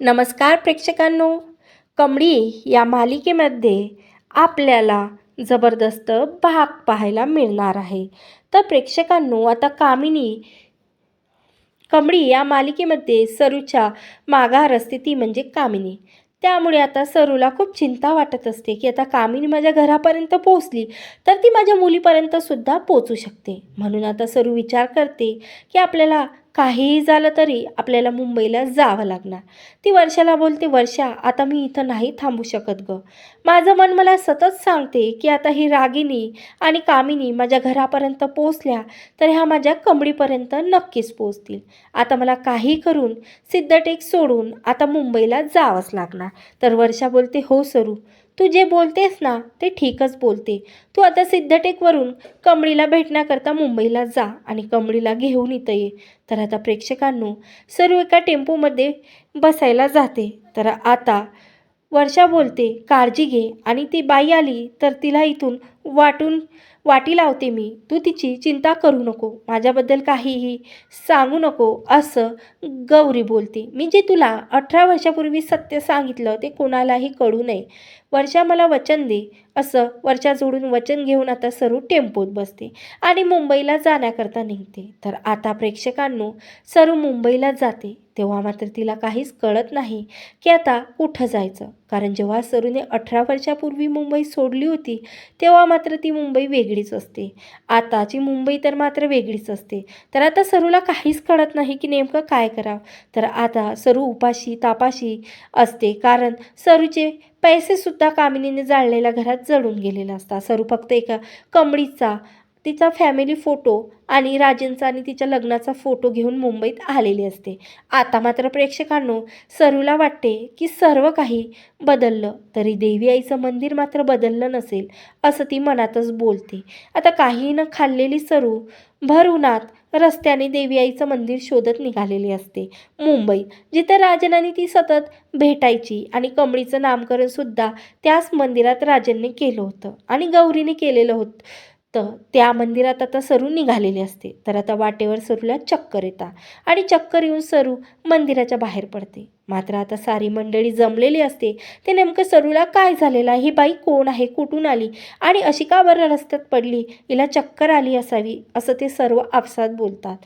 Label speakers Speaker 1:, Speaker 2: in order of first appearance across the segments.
Speaker 1: नमस्कार प्रेक्षकांनो. कमळी या मालिकेमध्ये आपल्याला जबरदस्त भाग पाहायला मिळणार आहे. तर प्रेक्षकांनो आता कामिनी कमळी या मालिकेमध्ये सरूच्या माघार असते ती म्हणजे कामिनी. त्यामुळे आता सरूला खूप चिंता वाटत असते की आता कामिनी माझ्या घरापर्यंत पोहोचली तर ती माझ्या मुलीपर्यंत सुद्धा पोचू शकते. म्हणून आता सरू विचार करते की आपल्याला काहीही झालं तरी आपल्याला मुंबईला जावं लागणार. ती वर्षाला बोलते वर्षा आता मी इथं नाही थांबू शकत ग. माझं मन मला सतत सांगते की आता ही रागिनी आणि कामिनी माझ्या घरापर्यंत पोचल्या तर ह्या माझ्या कंबडीपर्यंत नक्कीच पोचतील आता मला काही करून सिद्धटेक सोडून आता मुंबईला जावंच लागणार. तर वर्षा बोलते हो सरू तू जे बोलतेस ना ते ठीकच बोलते. तू आता सिद्धटेकवरून कमळीला भेटण्याकरता मुंबईला जा आणि कमळीला घेऊन इथं ये. तर आता प्रेक्षकांनो सर्व एका टेम्पोमध्ये बसायला जाते. तर आता वर्षा बोलते काळजी घे. आणि ती बाई आली तर तिला इथून वाटून वाटी लावते मी. तू तिची चिंता करू नको. माझ्याबद्दल काहीही सांगू नको असं गौरी बोलते. मी जे तुला अठरा वर्षापूर्वी सत्य सांगितलं ते कोणालाही कळू नये. वर्षा मला वचन दे. असं वर्षा जोडून वचन घेऊन आता सरू टेम्पोत बसते आणि मुंबईला जाण्याकरता निघते. तर आता प्रेक्षकांनो सरू मुंबईला जाते. तेव्हा मात्र तिला काहीच कळत नाही की आता कुठं जायचं. कारण जेव्हा सरूने अठरा वर्षापूर्वी मुंबई सोडली होती तेव्हा मात्र ती मुंबई वेगळीच असते. आताची मुंबई तर मात्र वेगळीच असते. तर आता सरूला काहीच कळत नाही की नेमकं काय करावं. तर आता सरू उपाशी तापाशी असते कारण सरूचे पैसेसुद्धा कामिनीने जाळलेल्या घरात जळून गेलेले असतात. सरू फक्त एका कमडीचा तिचा फॅमिली फोटो आणि राजेंचा आणि तिच्या लग्नाचा फोटो घेऊन मुंबईत आलेली असते. आता मात्र प्रेक्षकांनो सरूला वाटते की सर्व काही बदललं तरी देवी आईचं मंदिर मात्र बदललं नसेल असं ती मनातच बोलते. आता काही न खाल्लेली सरू भर उन्हात रस्त्याने देवी आईचं मंदिर शोधत निघालेली असते. मुंबई जिथं राजन आणि ती सतत भेटायची आणि कमळीचं नामकरणसुद्धा त्याच मंदिरात राजनने केलं होतं आणि गौरीने केलेलं होतं. तर त्या मंदिरात आता सरू निघालेली असते. तर आता वाटेवर सरूला चक्कर येतात आणि चक्कर येऊन सरू मंदिराच्या बाहेर पडते. मात्र आता सारी मंडळी जमलेली असते ते नेमकं सरूला काय झालेलं आहे? ही बाई कोण आहे? कुठून आली? आणि अशी का बरं रस्त्यात पडली? हिला चक्कर आली असावी असं ते सर्व आपसात बोलतात.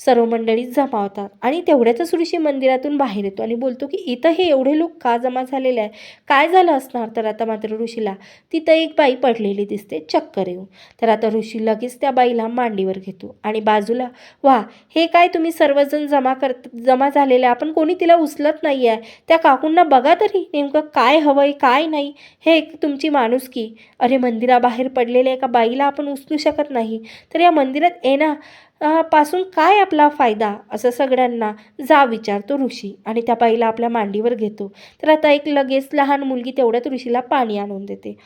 Speaker 1: सर्व मंडळी जमावतात आणि तेवढ्यातच ऋषी मंदिरातून बाहेर येतो आणि बोलतो की इथं हे एवढे लोक का जमा झालेले आहे काय झालं असणार? तर आता मात्र ऋषीला तिथं एक बाई पडलेली दिसते चक्कर येऊन. तर आता ऋषी लगेच त्या बाईला मांडीवर घेतो आणि बाजूला वा हे काय तुम्ही सर्वजण जमा करत जमा झालेले? आहे. आपण कोणी तिला उचलत नाही नाही आहे त्या काकूंना बघा तरी नेमकं काय हवं आहे काय नाही हे एक तुमची माणुसकी अरे मंदिराबाहेर पडलेल्या एका बाईला आपण उचलू शकत नाही. तर या मंदिरात येणं पासून काय आपला फायदा? असं सगळ्यांना जा विचारतो ऋषी आणि त्या बाईला आपल्या मांडीवर घेतो. तर आता एक लगेच लहान मुलगी तेवढ्यात ऋषीला पाणी आणून देते.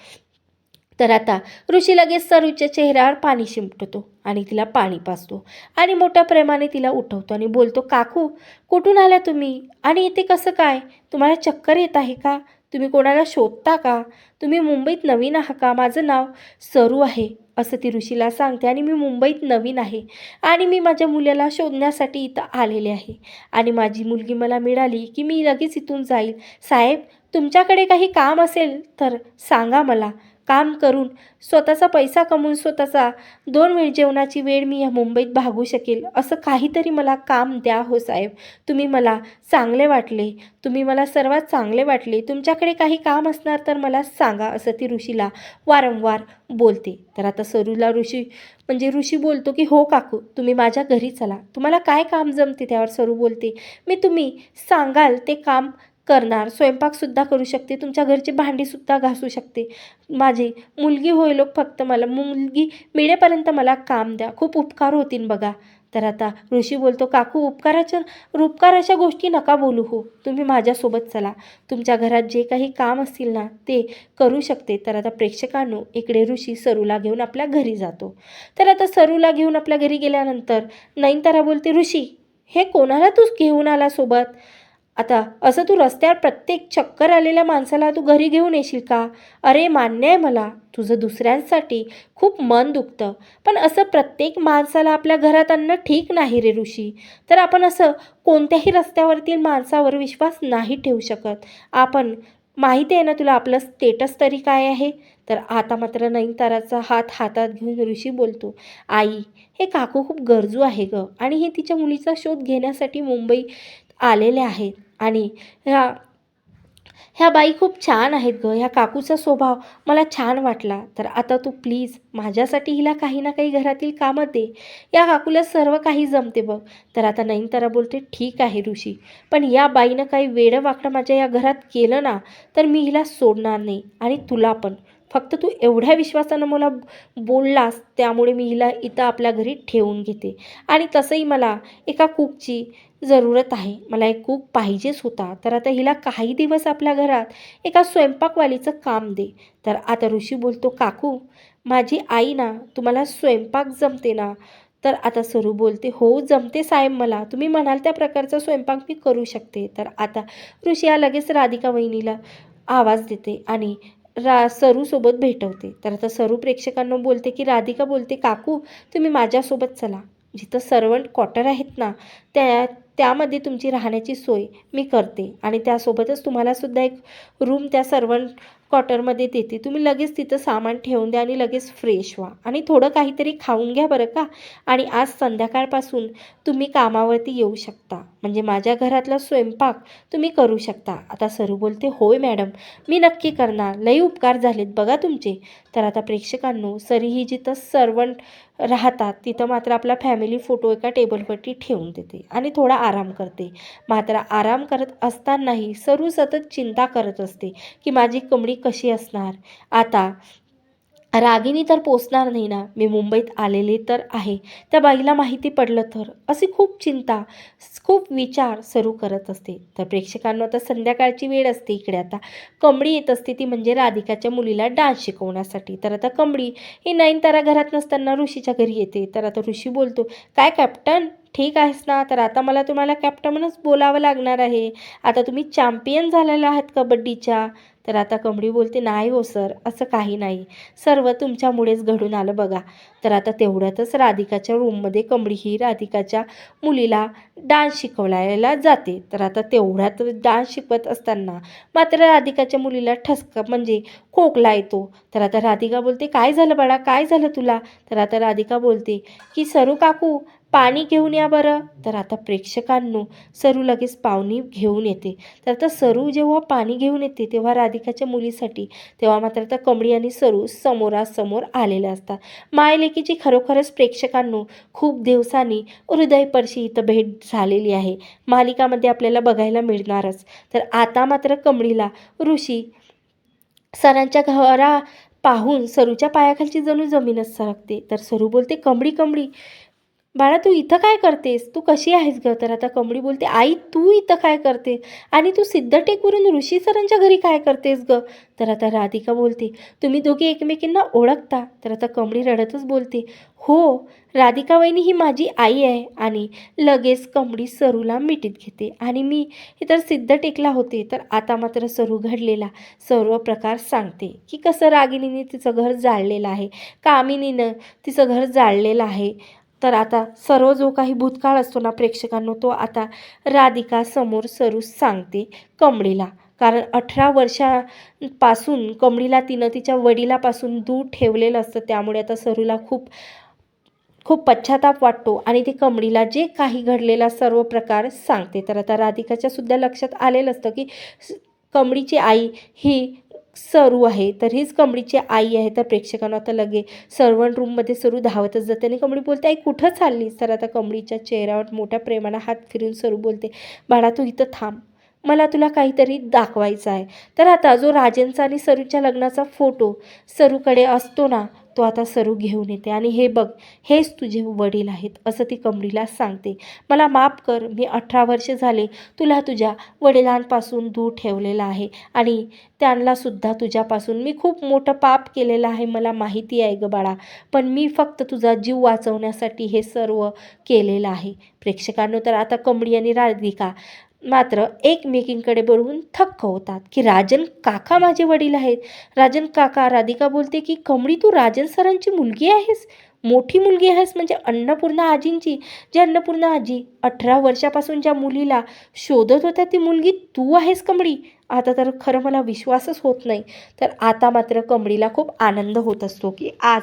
Speaker 1: तर आता ऋषी लगेच सरूच्या चेहऱ्यावर पाणी शिंपटतो आणि तिला पाणी पाजतो आणि मोठ्या प्रेमाने तिला उठवतो आणि बोलतो काकू कुठून आल्या तुम्ही? आणि इथे कसं काय? तुम्हाला चक्कर येत आहे का? तुम्ही कोणाला शोधता का? तुम्ही मुंबईत नवीन आहात का? माझं नाव सरू आहे असं ती ऋषीला सांगते आणि मी मुंबईत नवीन आहे आणि मी माझ्या मुलाला शोधण्यासाठी इथं आलेले आहे आणि माझी मुलगी मला मिळाली की मी लगेच इथून जाईल. साहेब तुमच्याकडे काही काम असेल तर सांगा मला. काम करून स्वतःचा पैसा कमवून स्वतःचा दोन वेळ जेवणाची वेळ मी या मुंबईत भागू शकेल असं काहीतरी मला काम द्या हो साहेब. तुम्ही मला चांगले वाटले तुम्ही मला सर्वात चांगले वाटले तुमच्याकडे काही काम असणार तर मला सांगा असं ती ऋषीला वारंवार बोलते. तर आता सरूला ऋषी म्हणजे ऋषी बोलतो की हो काकू तुम्ही माझ्या घरी चला. तुम्हाला काय काम जमते? त्यावर सरू बोलते मी तुम्ही सांगाल ते काम करणार. स्वयंपाकसुद्धा करू शकते. तुमच्या घरची भांडीसुद्धा घासू शकते. माझी मुलगी होईल फक्त मला मुलगी मिळेपर्यंत मला काम द्या. खूप उपकार होतील बघा. तर आता ऋषी बोलतो काकू उपकाराच्या उपकाराच्या गोष्टी नका बोलू हो. तुम्ही माझ्यासोबत चला. तुमच्या घरात जे काही काम असतील ना ते करू शकते. तर आता प्रेक्षकांनो इकडे ऋषी सरूला घेऊन आपल्या घरी जातो. तर आता सरूला घेऊन आपल्या घरी गेल्यानंतर नयनतारा बोलते ऋषी हे कोणाला तू घेऊन आला सोबत? आता असं तू रस्त्यावर प्रत्येक चक्कर आलेल्या माणसाला तू घरी घेऊन येशील का? अरे मान्य आहे मला. तुझं दुसऱ्यांसाठी खूप मन दुखतं. पण असं प्रत्येक माणसाला आपल्या घरात आणणं ठीक नाही रे ऋषी. तर आपण असं कोणत्याही रस्त्यावरतील माणसावर विश्वास नाही ठेवू शकत. आपण माहिती आहे ना तुला आपलं स्टेटस तरी काय आहे? तर आता मात्र नयनताराचा हात हातात घेऊन ऋषी बोलतो आई हे काकू खूप गरजू आहे गं. आणि हे तिच्या मुलीचा शोध घेण्यासाठी मुंबईत आलेले आहेत. आणि ह्या ह्या बाई खूप छान आहेत गं. ह्या काकूचा स्वभाव मला छान वाटला. तर आता तू प्लीज माझ्यासाठी हिला काही ना काही घरातील कामं दे. या काकूला सर्व काही जमते बघ. तर आता नयनतारा बोलते ठीक आहे ऋषी. पण या बाईनं काही वेडं वाकडं माझ्या या घरात केलं ना तर मी हिला सोडणार नाही आणि तुला पण. फक्त तू एवढ्या विश्वासानं मला बोललास त्यामुळे मी हिला इथं आपल्या घरी ठेवून घेते. आणि तसंही मला एका कुकची जरूरत आहे. मला एक कुक पाहिजेच होता. तर आता हिला काही दिवस आपल्या घरात एका स्वयंपाकवालीचं काम दे. तर आता ऋषी बोलतो काकू माझी आई ना तुम्हाला स्वयंपाक जमते ना? तर आता सरू बोलते हो जमते साहेब मला. तुम्ही म्हणाल त्या प्रकारचा स्वयंपाक मी करू शकते. तर आता ऋषी हा लगेच राधिका वहिनीला आवाज देते आणि रा सरूसोबत भेटवते. तर आता सरू प्रेक्षकांना बोलते की राधिका बोलते काकू तुम्ही माझ्यासोबत चला. जिथं सर्वंट क्वार्टर आहेत ना त्या त्यामध्ये तुमची राहण्याची सोय मी करते. आणि त्यासोबतच तुम्हालासुद्धा एक रूम त्या सर्वंट क्वार्टरमध्ये देते. तुम्ही लगेच तिथं सामान ठेवून द्या आणि लगेच फ्रेश व्हा. आणि थोडं काहीतरी खाऊन घ्या बरं का. आणि आज संध्याकाळपासून तुम्ही कामावरती येऊ शकता. म्हणजे माझ्या घरातला स्वयंपाक तुम्ही करू शकता. आता सरू बोलते होय मॅडम मी नक्की करणार. लई उपकार झालेत बघा तुमचे. तर आता प्रेक्षकांनो सरीही जिथं सर्वंट राहतात. तिथं मात्र आपला फॅमिली फोटो एका टेबलवरती ठेवून देते आणि थोडा आराम करते. मात्र आराम करत असतानाही सरू सतत चिंता करत असते की माझी कमडी कशी असणार? आता रागिनी तर पोचणार नाही ना. मी मुंबईत आलेले तर आहे. त्या बाईला माहिती पडलं तर? अशी खूप चिंता खूप विचार सुरू करत असते. तर प्रेक्षकांना आता संध्याकाळची वेळ असते इकडे आता. कमळी येत असते ती म्हणजे राधिकाच्या मुलीला डान्स शिकवण्यासाठी. तर आता कमळी ही नयनतारा घरात नसताना ऋषीच्या घरी येते. तर आता ऋषी बोलतो काय कॅप्टन ठीक आहेस ना? तर आता मला तुम्हाला कॅप्टनच बोलावं लागणार आहे. आता तुम्ही चॅम्पियन झालेला आहात कबड्डीच्या. तर आता कमळी बोलते नाही हो सर असं काही नाही. सर्व तुमच्यामुळेच घडून आलं बघा. तर आता तेवढ्यातच राधिकाच्या रूममध्ये कमळी ही राधिकाच्या मुलीला डान्स शिकवलायला जाते. तर आता तेवढ्यात डान्स शिकवत असताना मात्र राधिकाच्या मुलीला ठसका म्हणजे खोकला येतो. तर आता राधिका बोलते काय झालं बाळा? काय झालं तुला? तर आता राधिका बोलते की सरू काकू पाणी घेऊन या बरं. तर आता प्रेक्षकांनो सरू लगेच पाहुणी घेऊन येते. तर आता सरू जेव्हा पाणी घेऊन येते तेव्हा राधिकाच्या मुलीसाठी तेव्हा मात्र आता कमळी आणि सरू समोरासमोर आलेल्या असतात. मायलेकीची खरोखरच प्रेक्षकांनो खूप दिवसांनी हृदयपर्शी इथं भेट झालेली आहे. मालिकामध्ये आपल्याला बघायला मिळणारच. तर आता मात्र कमळीला ऋषी सरांच्या घरा पाहून सरूच्या पायाखालची जणू जमीनच सरकते. तर सरू बोलते कमळी कमळी बाळा तू इथं काय करतेस? तू कशी आहेस गं? तर आता कमळी बोलते आई तू इथं काय करते? आणि तू सिद्धटेकवरून ऋषी सरांच्या घरी काय करतेस गं? तर आता राधिका बोलते तुम्ही दोघे एकमेकींना ओळखता. तर आता कमळी रडतच बोलते हो राधिका वहिनी ही माझी आई आहे आणि लगेच कमळी सरूला मिठीत घेते आणि मी हे तर सिद्ध टेकला होते तर आता मात्र सरू घडलेला सर्व प्रकार सांगते की कसं रागिनीने तिचं घर जाळलेलं आहे कामिनीनं तिचं घर जाळलेलं आहे तर आता सर्व जो काही भूतकाळ असतो ना प्रेक्षकांनो तो आता राधिका समोर सरू सांगते कमळीला. कारण अठरा वर्षापासून कमळीला तिनं तिच्या वडिलापासून दूर ठेवलेलं असतं. त्यामुळे आता सरूला खूप खूप पश्चाताप वाटतो आणि ती कमळीला जे काही घडलेला सर्व प्रकार सांगते. तर आता राधिकाच्या सुद्धा लक्षात आलेलं असतं की कमळीची आई ही सरू आहे तर हीच कमळीची आई आहे. तर प्रेक्षकांना आता लगे सर्वंट रूममध्ये सरू धावतच जाते. आणि कमळी बोलते आई कुठं चाललीस? तर आता कमळीच्या चेहऱ्यावर मोठ्या प्रेमानं हात फिरून सरू बोलते बाळा तू इथं थांब. मला तुला काहीतरी दाखवायचं आहे. तर आता जो राजेंचा आणि सरूच्या लग्नाचा फोटो सरूकडे असतो ना तो आता सरू घेऊन येते आणि हे बघ हेच तुझे वडील आहेत असं ती कमळीला सांगते. मला माफ कर मी अठरा वर्ष झाले तुला तुझ्या वडिलांपासून दूर ठेवलेलं आहे आणि त्यांनासुद्धा तुझ्यापासून मी खूप मोठं पाप केलेलं आहे मला माहिती आहे ग बाळा. पण मी फक्त तुझा जीव वाचवण्यासाठी हे सर्व केलेलं आहे. प्रेक्षकांनो तर आता कमळी आणि राधिका मात्र एकमेकींकडे बघून थक्क होतात की राजन काका माझे वडील आहेत. राजन काका राधिका बोलते की कमळी तू राजन सरांची मुलगी आहेस? मोठी मुलगी आहेस म्हणजे अन्नपूर्णा आजींची. जी अन्नपूर्णा आजी अठरा वर्षापासून ज्या मुलीला शोधत होत्या ती मुलगी तू आहेस कमळी? आता तर खरं मला विश्वासच होत नाही. तर आता मात्र कमळीला खूप आनंद होत असतो की आज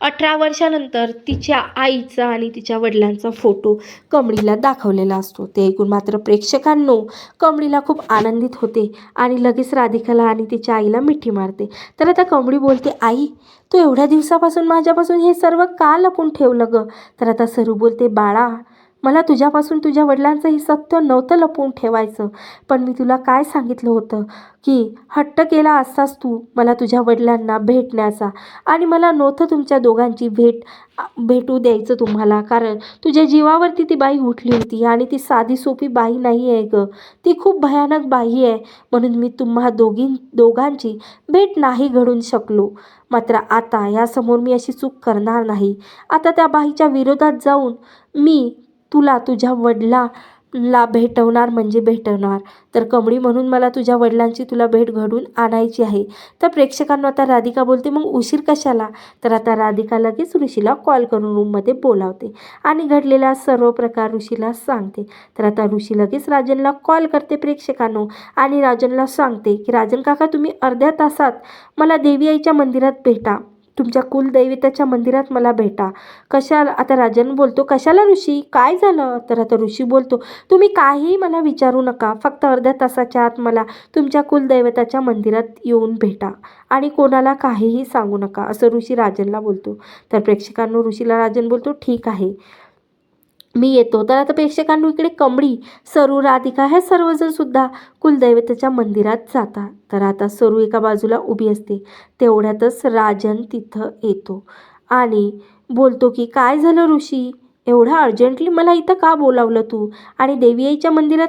Speaker 1: अठरा वर्षानंतर तिच्या आईचा आणि तिच्या वडिलांचा फोटो कमळीला दाखवलेला असतो. ते ऐकून मात्र प्रेक्षकांनो कमळीला खूप आनंदित होते आणि लगेच राधिकाला आणि तिच्या आईला मिठी मारते. तर आता कमळी बोलते आई तू एवढ्या दिवसापासून माझ्यापासून हे सर्व का लपून ठेवलं गं? तर आता सरू बोलते बाळा मला तुझ्यापासून तुझ्या वडिलांचं हे सत्य नव्हतं लपवून ठेवायचं. पण मी तुला काय सांगितलं होतं? की हट्ट केला असतास तू मला तुझ्या वडिलांना भेटण्याचा. आणि मला नव्हतं तुमच्या दोघांची भेट भेटू द्यायचं तुम्हाला. कारण तुझ्या जीवावरती ती बाई उठली होती आणि ती साधी सोपी बाई नाही आहे गं. ती खूप भयानक बाई आहे. म्हणून मी तुम्हा दोघी दोघांची भेट नाही घडून शकलो. मात्र आता यासमोर मी अशी चूक करणार नाही. आता त्या बाईच्या विरोधात जाऊन मी तुला तुझ्या वडिलांना भेटवणार म्हणजे भेटवणार. तर कमळी म्हणून मला तुझ्या वडिलांची तुला भेट घडून आणायची आहे. तर प्रेक्षकांना आता राधिका बोलते मग उशीर कशाला? तर आता राधिका लगेच ऋषीला कॉल करून रूममध्ये बोलावते आणि घडलेला सर्व प्रकार ऋषीला सांगते. तर आता ऋषी लगेच राजनला कॉल करते प्रेक्षकांनो आणि राजनला सांगते की राजन काका तुम्ही अर्ध्या तासात मला देवी आईच्या मंदिरात भेटा. तुमच्या कुलदैवताच्या मंदिरात मला भेटा. कशाला आता राजन बोलतो कशाला ऋषी? काय झालं? तर आता ऋषी बोलतो तुम्ही काहीही मला विचारू नका फक्त अर्ध्या तासाच्या आत मला तुमच्या कुलदैवताच्या मंदिरात येऊन भेटा आणि कोणाला काहीही सांगू नका असं ऋषी राजनला बोलतो. तर प्रेक्षकांनो ऋषीला राजन बोलतो ठीक आहे. मी येतो. तर आता प्रेक्षकांनो इकडे कमळी सरू राधिका हे सर्वजण सुद्धा कुलदैवताच्या मंदिरात जातात. तर आता सरू एका बाजूला उभी असते. तेवढ्यातच राजन तिथं येतो आणि बोलतो की काय झालं ऋषी? एवढं अर्जंटली मला इथं का बोलावलं तू? आणि देवी आईच्या मंदिरात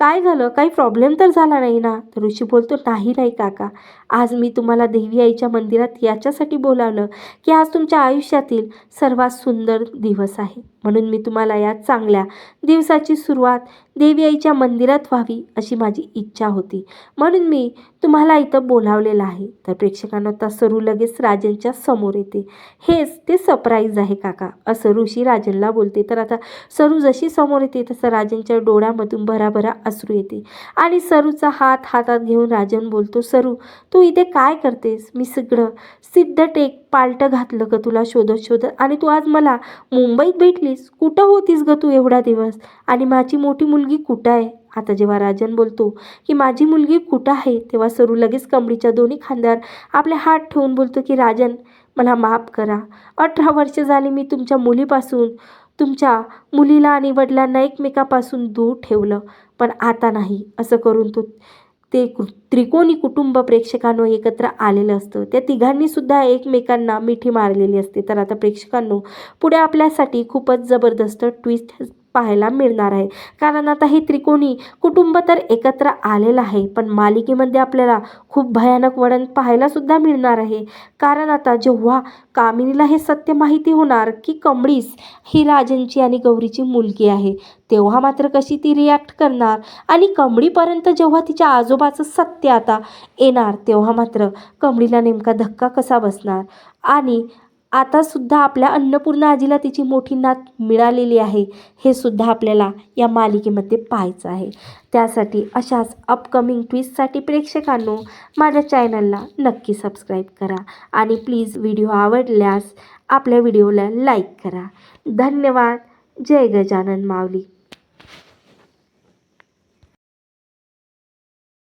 Speaker 1: काय झालं? काही प्रॉब्लेम तर झाला नाही ना? तर ऋषी बोलतो नाही नाही काका. आज मी तुम्हाला देवी आईच्या मंदिरात याच्यासाठी बोलावलं की आज तुमच्या आयुष्यातील सर्वात सुंदर दिवस आहे. म्हणून मी तुम्हाला या चांगल्या दिवसाची सुरुवात देवी आईच्या मंदिरात व्हावी अशी माझी इच्छा होती. म्हणून मी तुम्हाला इथं बोलावलेलं आहे. तर प्रेक्षकांना आता सरू लगेच राजनच्या समोर येते. हेच ते सरप्राईज आहे काका. असं ऋषी राजनला बोलते. तर आता सरू जशी समोर येते तसं राजनच्या डोळ्यामधून भराभरा असरू येते. आणि सरूचा हात हातात घेऊन राजन बोलतो सरू तू तू इथे काय करतेस? मी सगळं सिद्ध टेक पालटं घातलं ग तुला शोधत शोधत. आणि तू आज मला मुंबईत भेटलीस? कुठं होतीस ग तू एवढा दिवस? आणि माझी मोठी मुलगी कुठं आहे? आता जेव्हा राजन बोलतो की माझी मुलगी कुठं आहे? तेव्हा सरू लगेच कमडीच्या दोन्ही खांद्यावर आपले हात ठेवून बोलतो की राजन मला माफ करा. अठरा वर्ष झाली मी तुमच्या मुलीपासून तुमच्या मुलीला आणि वडिलांना एकमेकापासून दूर ठेवलं. पण आता नाही. असं करून तो ते त्रिकोणी कुटुंब प्रेक्षकांनो एकत्र आलेलं असतं. त्या तिघांनी सुद्धा एकमेकांना मिठी मारलेली असते. तर आता प्रेक्षकांनो पुढे आपल्यासाठी खूपच जबरदस्त ट्विस्ट पाहायला मिळणार आहे. कारण आता हे त्रिकोणी कुटुंब तर एकत्र आलेलं आहे पण मालिकेमध्ये आपल्याला खूप भयानक वळण पाहायलासुद्धा मिळणार आहे. कारण आता जेव्हा कामिनीला हे सत्य माहिती होणार की कमळीस ही राजनची आणि गौरीची मुलगी आहे तेव्हा मात्र कशी ती रिॲक्ट करणार? आणि कमळीपर्यंत जेव्हा तिच्या आजोबाचं सत्य आता येणार तेव्हा मात्र कमळीला नेमका धक्का कसा बसणार? आणि आता सुद्धा आपल्या अन्नपूर्णा आजीला तिची मोठी नात मिळालेली आहे. हे सुद्धा आपल्याला या मालिकेमध्ये पाहायचं आहे. त्यासाठी अशाच अपकमिंग ट्विस्टसाठी प्रेक्षकांनो माझ्या चॅनलला नक्की सबस्क्राईब करा आणि प्लीज व्हिडिओ आवडल्यास आपल्या व्हिडिओला लाईक करा. धन्यवाद. जय गजानन माऊली.